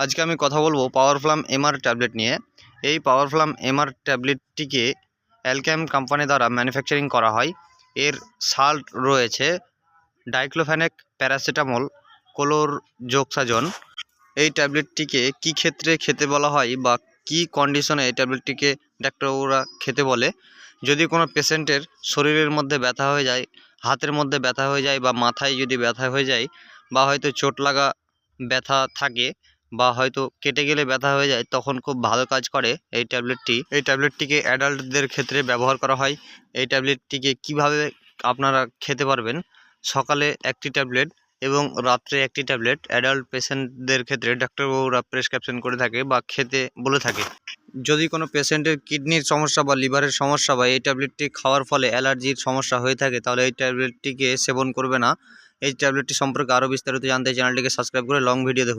আজকে আমি কথা বলব পাওয়ার ফ্লাম এমআর ট্যাবলেট নিয়ে। এই পাওয়ার ফ্লাম এমআর ট্যাবলেটটিকে অ্যালক্যাম কোম্পানি দ্বারা ম্যানুফ্যাকচারিং করা হয়। এর সাল্ট রয়েছে ডাইক্লোফেনেক প্যারাসিটামল কোলোর যোগসাজন এই ট্যাবলেটটিকে কী ক্ষেত্রে খেতে বলা হয় বা কী কন্ডিশনে এই ট্যাবলেটটিকে ডাক্তারবাবুরা খেতে বলে? যদি কোনো পেশেন্টের শরীরের মধ্যে ব্যথা হয়ে যায়, হাতের মধ্যে ব্যথা হয়ে যায় বা মাথায় যদি ব্যথা হয়ে যায় বা হয়তো চোট লাগা ব্যথা থাকে বা হয়তো কেটে গেলে ব্যথা হয়ে যায়, তখন খুব ভালো কাজ করে এই ট্যাবলেটটি। এই ট্যাবলেটটিকে অ্যাডাল্টদের ক্ষেত্রে ব্যবহার করা হয়। এই ট্যাবলেটটিকে কীভাবে আপনারা খেতে পারবেন? সকালে একটি ট্যাবলেট এবং রাত্রে একটি ট্যাবলেট। অ্যাডাল্ট পেশেন্টদের ক্ষেত্রে ডাক্তারবাবুরা প্রেসক্রিপশন করে থাকে বা খেতে বলে থাকে। যদি কোনো পেশেন্টের কিডনির সমস্যা বা লিভারের সমস্যা বা এই ট্যাবলেটটি খাওয়ার ফলে অ্যালার্জির সমস্যা হয়ে থাকে, তাহলে এই ট্যাবলেটটিকে সেবন করবে না। এই ট্যাবলেটটি সম্পর্কে আরও বিস্তারিত জানতে চ্যানেলটিকে সাবস্ক্রাইব করে লং ভিডিও দেখুন।